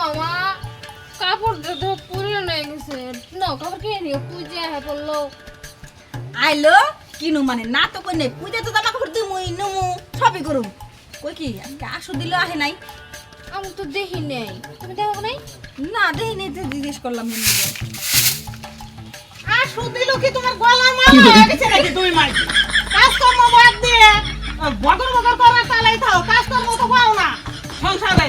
মামা কাপড় তো পুরে নিয়ে গেছে। না কাপড় কে নিয়ে পূজা হয়ে পড়ল আইলো? কিনু মানে? না তো কই নাই। পূজা তো জামা কাপড় দিমুই নমু সবই করুম। কই কি আজকে আসো দিল আহে নাই। আমি তো দেখি নাই। তুমি দেখো নাই? না দেই নেই তো জিজ্ঞেস করলাম আসো দিল কি তোমার গলা মালা? হয়ে গেছে নাকি দুই মাস। কাজকর্ম বাদ দিয়ে। বগর বগর করে তালাই থাও কাজকর্ম তো পাও না। সংসারে।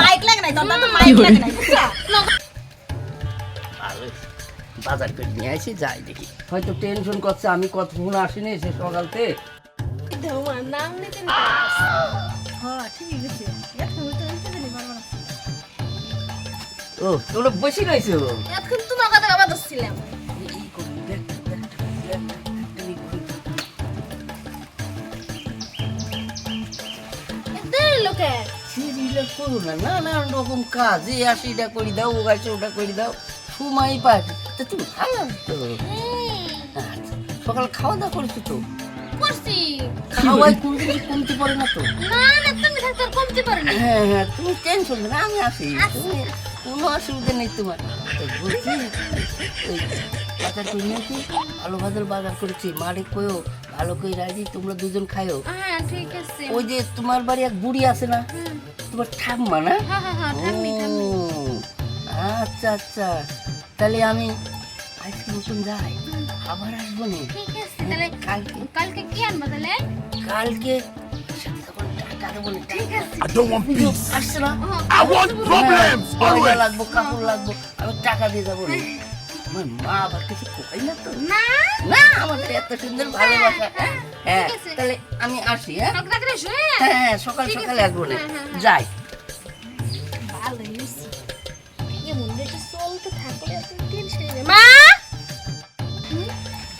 মাইক লাগে নাই দন্ডা তো মাইক লাগে নাই বুঝছা আর ওই বাজার করে নিয়ে আসি যাই দেখি হয়তো টেনশন করছে আমি কতক্ষণ আসিনি সে সকালতে হ্যাঁ ও তোমরা বসে রয়েছো তোমার কথা। এদের লোকের সিরিয়াল করো না নানান রকম কাজ আসি এটা করে দাও ও গাছে ওটা করে দাও সময় পাই তা তুমি ভালো তো? আচ্ছা, সকাল খাওয়া দাওয়া করছ তো? করছি। খাওয়াই কমতে পারে না তো? না না তুমি থাকতে আর কমতে পারে না। হ্যাঁ হ্যাঁ তুমি টেনশন না আমি আসি। তুমি কোনো অসুবিধা নেই তোমার। বলছি বাজার করে নিয়েছি আলু ভাজার বাজার করেছি। মারে কয়েও ভালো করে রাজি তোমরা দুজন খায়ও হ্যাঁ ঠিক আছে। ওই যে তোমার বাড়ি এক বুড়ি আছে না? তোমার ঠাম্মা না? হ্যাঁ হ্যাঁ হ্যাঁ আচ্ছা আচ্ছা। তাহলে আমি আজকে নতুন যাই আবার আসব না? কালকে। কালকে কি আনবা তাহলে? কালকে I don't want peace. আসছে না? I want problems always. লাগবো কাপড় লাগবো আমি টাকা দিয়ে যাব না। আমার মা আবার কিছু কই না তো? না না আমাদের এত সুন্দর ভালোবাসা হ্যাঁ তাহলে আমি আসি হ্যাঁ? হ্যাঁ। হ্যাঁ হ্যাঁ সকাল। সকালে আসব না। যাই। মা!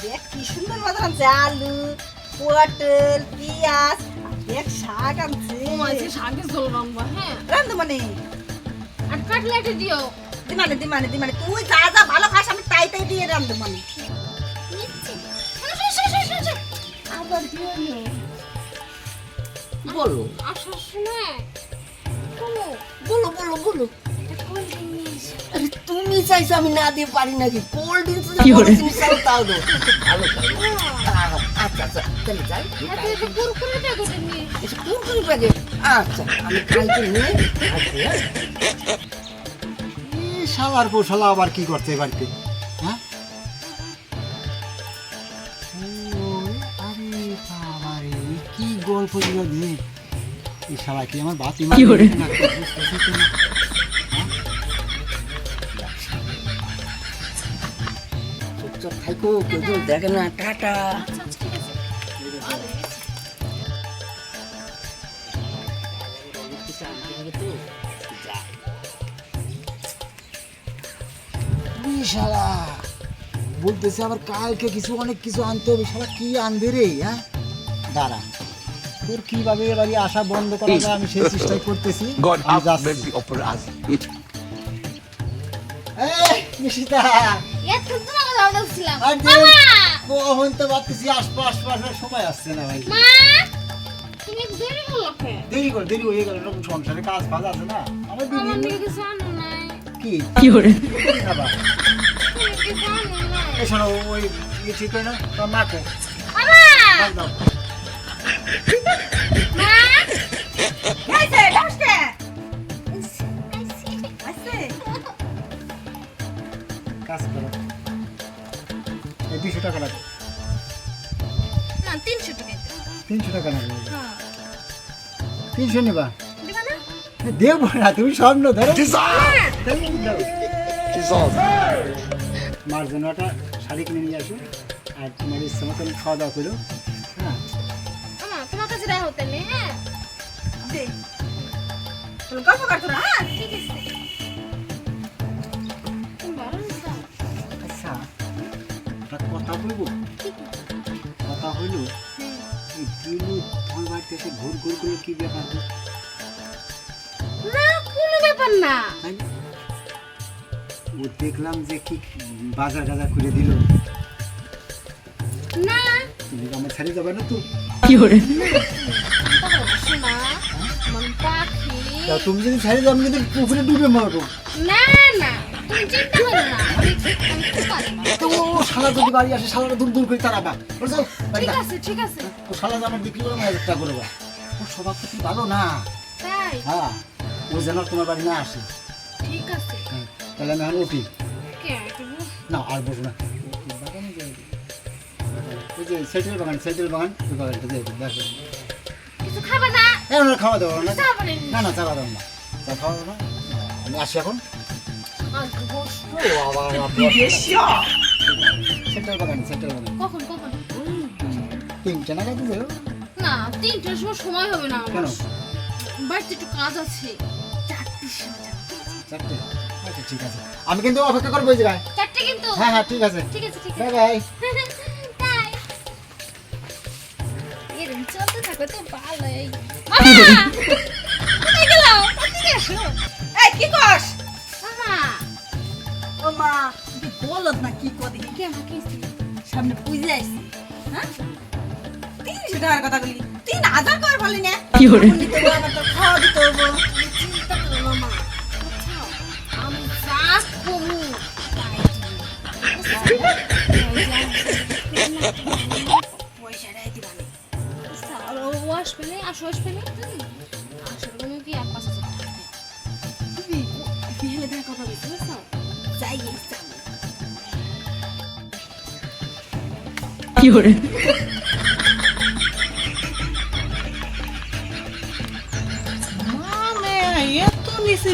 দেখ কি সুন্দর বাজার আনছে। আলু পটল পেঁয়াজ দেখ শাক আনছে। তোমাকে শাকে ঝোল হ্যাঁ। রান্ধু মানে? আর কাটলেটে দিও। দিমানে দিমানে দিমানে। তুই যা যা ভালো খাস আমি তাই তাই দিয়ে রান্ধু মানে। দিও বলো? আসার সময়? কোনো বলো বলো বলো। আরে তুমি চাইছো আমি না দিয়ে পারি নাকি? কোল্ড ড্রিঙ্কস তুমি চাও তাও ভালো ভালো। আচ্ছা আচ্ছা তাহলে যাই। কুরকুরে প্যাকেটে প্যাকেট আচ্ছা আমি কালকে নিয়ে হ্যাঁ? শালার আবার কি করছে বাড়িতে? এই শালা কি আমার বাতি কি করে? চুপচাপ থাকো কেউ কেউ দেখে না। টাটা। ঠিক আছে ভালো হয়েছে। শালা বলতেছে আবার কালকে কিছু অনেক কিছু আনতে হবে। শালা কি আনবে রে হ্যাঁ? দাঁড়া। তোর কীভাবে এ বাড়ি আসা বন্ধ করা যায় আমি সেই চেষ্টাই করতেছি। যাচ্ছি। mercy upon us. এই, নিশিতা। এত তোমার কথা বলছিলাম আর মামা কখন তো ভাবতেছি আসব আসব আসবার সময় আসছে না ভাই। মা তুমি দেরি করল দেরি করে দেরি হয়ে গেল এরকম সংসারে কাজ ফাজ আছে না? আমার আমার কিছু আনো নাই। কি? কি করে খাবার। তুমি কিছু আনো নাই। এছাড়া ওই ইয়ে ঠিক হয় না তোর মাকে কাজ করো। এই দুশো টাকা লাগবে। না তিনশো টাকা। তিনশো টাকা লাগবে। হ্যাঁ। তিনশো নেবা। দিবা না? দেবো না তুমি স্বপ্ন ধরো! মার জন্য একটা শাড়ি কিনে নিয়ে আসো। আর তোমার ইচ্ছা মতন খাওয়া দাওয়া করো। হ্যাঁ। তোমার কাছে হ্যাঁ। গল্প কর তোরা কথা হইল এই দিলু তোমার বাড়িতে এসে ঘুর ঘুর করে কি ব্যাপার না কোনো ব্যাপার না। তাই ও দেখলাম যে কি বাজার গাজার করে দিল। না। তুমি আমার ছেড়ে যাবে না তো? মন পাখি তা তুমি যদি ছেড়ে যাও আমি কিন্তু পুকুরে ডুবে মারবো। না না তুমি চিন্তা করো না। তো ও শালা যদি বাড়ি আসে শালাটা দূর দূর করে বাড়ি ঠিক। আছে ঠিক আছে। ও শালা আমার বিক্রি করে হাজার টাকা করে বা ওর স্বভাব তো ভালো না? তাই? হ্যাঁ ও যেন তোমার বাড়ি না আসে। ঠিক আছে। হ্যাঁ, তাহলে আমি এখন উঠি। না আর বসবো না। বাগানে ওই যে সেটেল বাগান সেটেল বাগান ওই বাগানটা দিয়ে দেখো কিছু খাবে না? এখন খাওয়া দাওয়া না? না না দাওয়া না। চা খাওয়া দাওয়া না? আমি আসি এখন। সেটেল বাগান সেটেল বাগান কখন কখন? তিনটে নাগাদ যাও না তিনটার সময় সময় হবে না আমার। কেন? বাড়িতে একটু কাজ আছে। চারটির সময় চারটে। আচ্ছা ঠিক আছে। আমি কিন্তু অপেক্ষা করব ওই জায়গায়। চারটে কিন্তু? হ্যাঁ হ্যাঁ ঠিক আছে। ঠিক আছে ঠিক আছে। বাই তাই এরকম চলতে থাকো তো ভালোই। বলত না কি কদি কে মা কি সামনে পুজো আসছি হ্যাঁ তিনশো টাকার কথা বলি তিন হাজার করে বলি না কি করে? খাওয়া দিতে হবে চিন্তা করো না মা বুঝছ? আমি যা কমু পয়সাটাই দিবা না ওয়াশ পেলে আসলে কি এক দেখা কথা বলছো বুঝছ মানে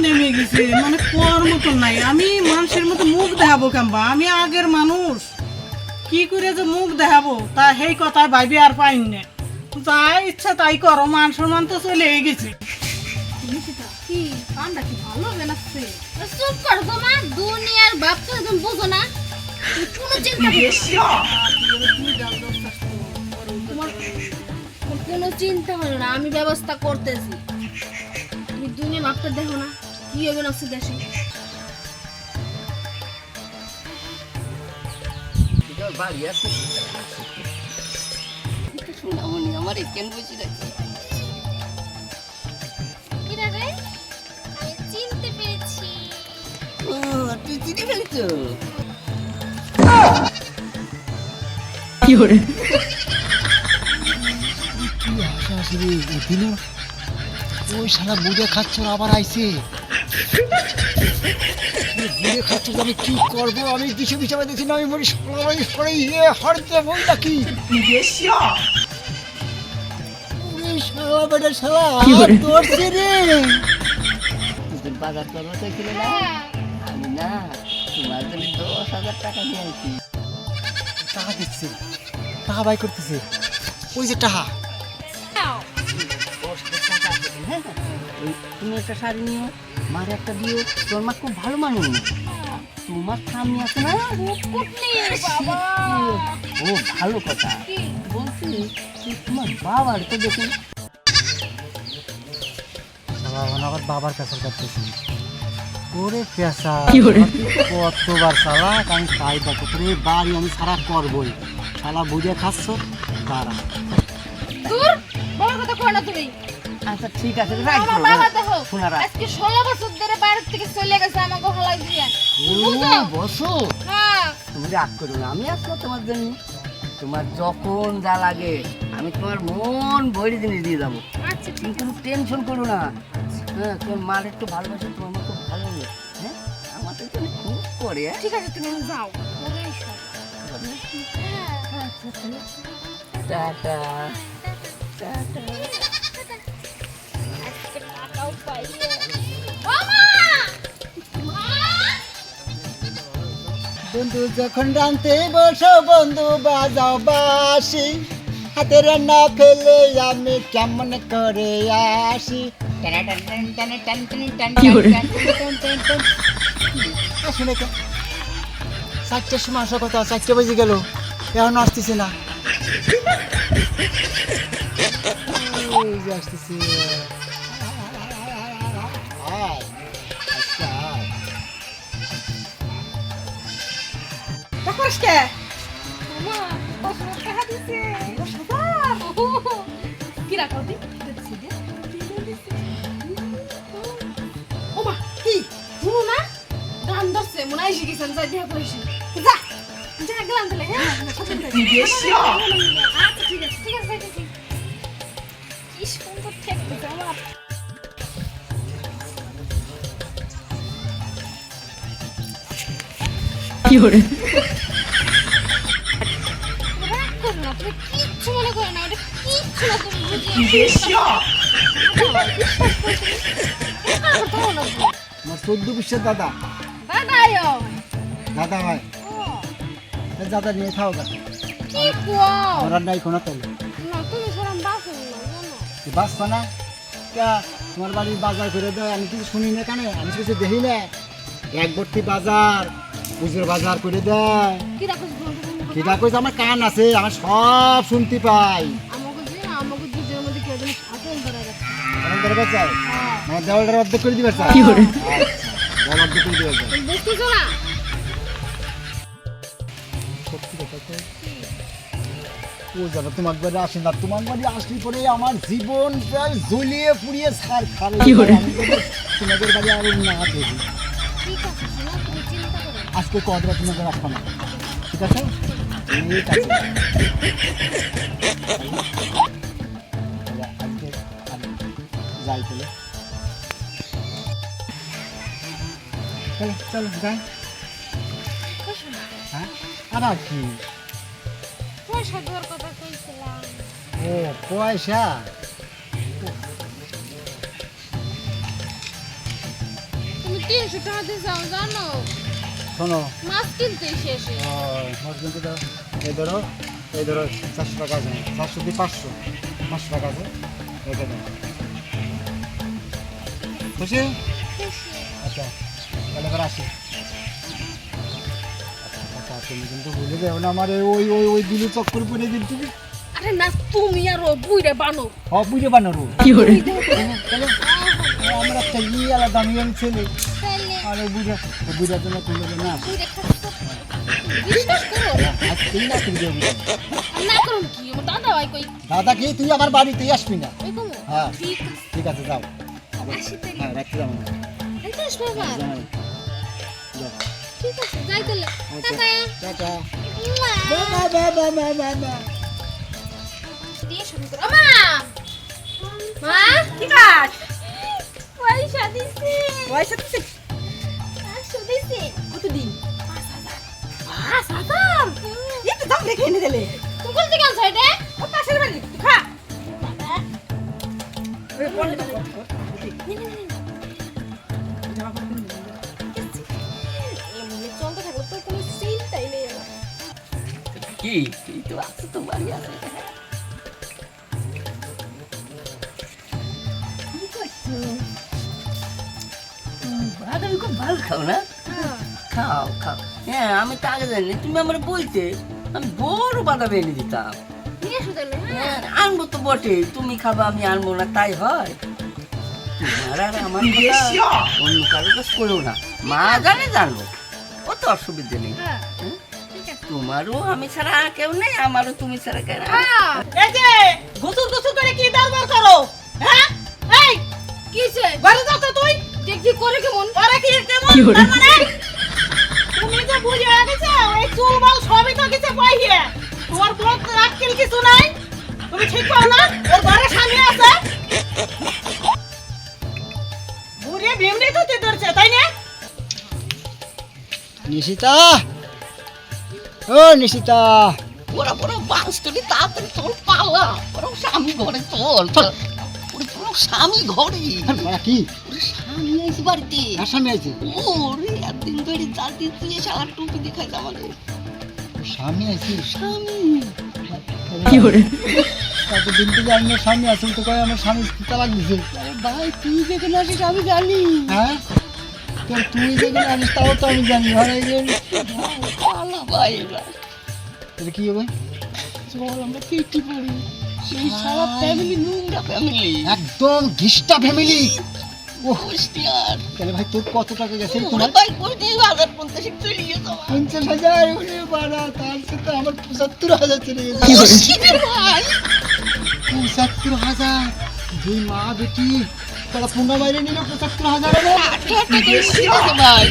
নেমে গেছে মানে কোয়ার মতো নাই। আমি মানুষের মতো মুখ দেখাবো কেমবা আমি আগের মানুষ। কি করে যে মুখ দেখাবো? তা সেই কথায় ভাবি আর পাইন না। যা ইচ্ছা তাই করো মান সম্মান তো চলে গেছে। কি ভালো হবে চুপ কর গো দুনিয়ার বাপ তো একদম বুঝো না। কোনো চিন্তা। তোমার তোমার কোনো চিন্তা হলো না আমি ব্যবস্থা করতেছি। তুমি দুনিয়ার বাপটা দেখো না কি হবে না দেশে বাড়ি আছে। শোনামনি আমার কেন বসে রাখছে রে চিনতে পেরেছি। ও তুই চিনে ফেলেছো কি হাসা হাসি রে দিল ওই শালা বুড়ে খাচ্ছ আবার আইছে বুড়ে খাচ্ছ আমি কি করব আমি দিশে দিশে দেখছি না আমি মরি সবাই সরে ইয়ে হরতে বই নাকি শালা বেটা শালা তোরছে রে বাজার করব তো কিনে না আমি না তোমার জন্য দশ হাজার টাকা টাকা দিচ্ছে টাকা বাই করতেছে। ওই যে টাকা। আছে হ্যাঁ তুমি একটা শাড়ি নিও মার একটা দিও তোর মা খুব ভালো মানুষ। তোমার স্বামী আছে না? ও ভালো কথা। বলছি তোমার বাবার তো দেখুন আবার বাবার কাছে কাটতেছি ওরে পেশা কতবার সালা আমি তাই দেখো তোর এই বাড়ি আমি সারা করবই। শালা বুঝে খাচ্ছ দাঁড়া। দূর বড় কথা কো না তুমি। আচ্ছা ঠিক আছে রাখব আমার বাবা দেখো শোনা আজকে ষোলো বছর ধরে বাইরে থেকে চলে গেছে আমাকে হলাই দিয়ে। বুঝো? বসো হ্যাঁ। তুমি রাগ করো না আমি আসব তোমার জন্য। তোমার যখন যা লাগে আমি তোমার মন ভরে জিনিস দিয়ে যাব। আচ্ছা তুমি কোনো টেনশন করো না। হ্যাঁ তোমার মার একটু ভালোবাসে তোমার মা হ্যাঁ ঠিক আছে তুমি যাও পরে। হ্যাঁ টাটা টাটা বন্ধু যখন রানতে বসো বন্ধু বাজাও বাসি হাতে রান্না ফেলে আমি কেমন করে আসি এ, শুনে তো চারটের সময় আসার কথা চারটে বেজে গেল। এখনও আসতেছে না। আসতেছে। আচ্ছা, কি? রাখো ধরছে মনে হয় শিখেছেন যাই দেখা করেছি যা যা গেলাম তাহলে হ্যাঁ কি? আচ্ছা ঠিক আছে ঠিক আছে কি সুন্দর আমার কিচ্ছু মনে করো না, ওটা কিচ্ছু না, তুমি তুমি। আমার চোদ্দ বিশ্বের দাদা। দাদা ভাই। দাদা নিয়ে খাও কি? আমার নাই কোনো তেল। বাসো না, তোমার বাড়ির বাজার করে দেয় আমি কিছু শুনি না কেন? আমি কিছু দেখি না। এক ভর্তি বাজার পুজোর বাজার করে দেয়। কি? সেটা কইছে আমার কান আছে আমার সব শুনতে পাই। চাই হ্যাঁ। আমার দেওয়ালটা অর্ধেক করে দিবে চাই আচ্ছা দেওয়াল অর্ধেক করে দিবে চাই ও জানো তোমার বাড়ি আসে না। তোমার বাড়ি আসলে পরে আমার জীবন প্রায় জ্বলিয়ে পুড়িয়ে খাবে। আমি যদি তোমাদের বাড়ি আরও না দেখি ঠিক আছে, শোনো, তুমি চিন্তা করো। না। আজকে কদরা তোমাকে রাখব না। ঠিক আছে? ঠিক আছে যাই তাহলে চলো চলো যাই। হ্যাঁ? কি। ও পয়সা? তুমি তিনশো টাকা দিয়ে যাও জানো? শোনো। মাছ কিনতে শেষে মাছ কিনতে দাও। এই ধরো এই ধরো চারশো টাকা আছে। চারশো দিয়ে পাঁচশো? পাঁচশো টাকা আছে। এটা দাও। খুশি? আচ্ছা তাহলে এবার আসি। আচ্ছা তুমি কিন্তু না আমার। ওই ওই ওই দিলু চক্কর করে দিন তুমি আরে না তুমি আর ও বুইরে বানো। সব বুঝে বানারো কি করে আমরা একটা ই আলাদা আমি ছেলে। আর ওই বুঝার তুমি না। বিশ্বাস করো। না দাদা ভাই কই? দাদা কি? তুই আমার বাড়িতে আসবি না? হ্যাঁ। ঠিক আছে। ঠিক আছে যাও। হ্যাঁ যাব যাও। ঠিক আছে যাই তাহলে। আচ্ছা টাটা টাটা। বাবা বাবা বাবা বাবা দিয়ে শুরু করো। মা! মা! কি কাজ পয়সা দিছি। পয়সা দিছে? একশো দিছি। কত দিন পাঁচ হাজার। একটু দাম রেখে এনে দিলে। তুমি কোন থেকে আনছো এটা? ও পাশের বাড়ি। খা। বাবা। ওরে বল না এমনি চলতে থাকো তোর কোনো চিন্তাই নেই। কি? তো আছে তো বাড়ি আছে। খাও না? খাও খাও। হ্যাঁ আমি তো আগে জানি তুমি আমার বলতে আমি বড় বাদাম এনে দিতাম। হ্যাঁ। হ্যাঁ আনব তো বটে। তুমি খাবা আমি আনব না তাই হয়। তোমার আর আমার কথা অন্য কারোর কাছে করো না। মা জানে জানব। ও তো অসুবিধা নেই। হ্যাঁ হুম? ঠিক আছে। তোমারও আমি ছাড়া আর কেউ নেই আমারও তুমি ছাড়া কেউ নেই। হ্যাঁ। এই যে গুসুর গুসুর করে কি দরবার করো হ্যাঁ? এই কিছে ঘরে যাও তো তুই। দেখি করে কেমন? ওরা কি কেমন? তার মানে তুমি যে বুঝে গেছো এই চুল বাল সবই তো কিছু পাইয়ে তোমার আক্কেল কিছু নাই। তুমি ঠিক পাও না ওর ঘরে স্বামী আছে। বুড়ে ভিমড়ি তো তুই ধরছে তাই না? নিশিতা! ও নিশিতা! ওরা বড় বাঁশ তুলি তাড়াতাড়ি পালা। ওরা স্বামী ঘরে চল চল পুরো স্বামী ঘরে কি? আইসি বাড়িতে। আসামি আছে? ওরে একদিন ধরে জাতি দিয়ে সারা টুপি দেখাই আমাদের স্বামী আছে? স্বামী। ও কতদিন থেকে আমি আমার স্বামী আসুন তো কয় আমার স্বামী তালাক দিছে। আরে ভাই তুই যেখানে আছিস আমি জানি। হ্যাঁ? তো তুই যেখানে আনিস তাও তো আমি জানি। ঘরে গিয়ে পালা ভাই তাহলে কি হবে? চল আমরা পেটি পড়ি। সেই সারা ফ্যামিলি নোংরা ফ্যামিলি একদম ঘিষ্টা ফ্যামিলি কুষ্টিয়ার। তাহলে ভাই তোর কত টাকা গেছে? তোমার ভাই কোটি হাজার পঞ্চাশ চলে গেছে পঞ্চাশ হাজার উনি বাড়া তার সাথে আমার পঁচাত্তর হাজার চলে গেছে। পঁচাত্তর হাজার। দুই মা বেটি তারা পুঙ্গা মাইরে নিল পঁচাত্তর হাজার ভাই?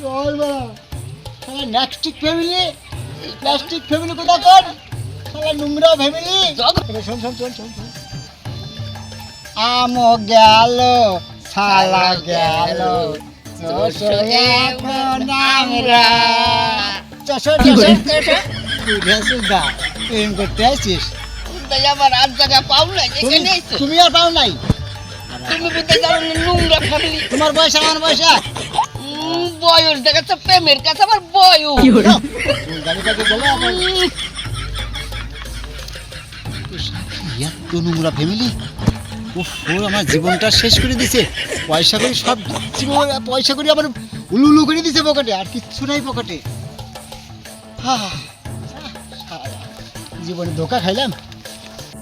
চল বাড়া। ফ্যামিলি প্লাস্টিক ফ্যামিলি নোংরা ফ্যামিলি শোন শোন শোন শোন। আমো গেল শালা গেল। চশো এখন আমরা চশো চশো চশো বুঝে সুদা প্রেম করতে আসিস তাই আমার আর জায়গা পাও না তুমি তুমি আর পাও নাই? তুমি বুঝতে জানো নোংরা ফ্যামিলি তোমার বয়স আমার বয়স বয়স দেখাচ্ছে প্রেমের কাছে আমার বয়স। এত নোংরা ফ্যামিলি ও আমার জীবনটা শেষ করে দিছে পয়সা করে সব জীবন পয়সা করে আমার উলু করে দিছে পকেটে আর কিচ্ছু নাই পকেটে হা জীবনে ধোকা খাইলাম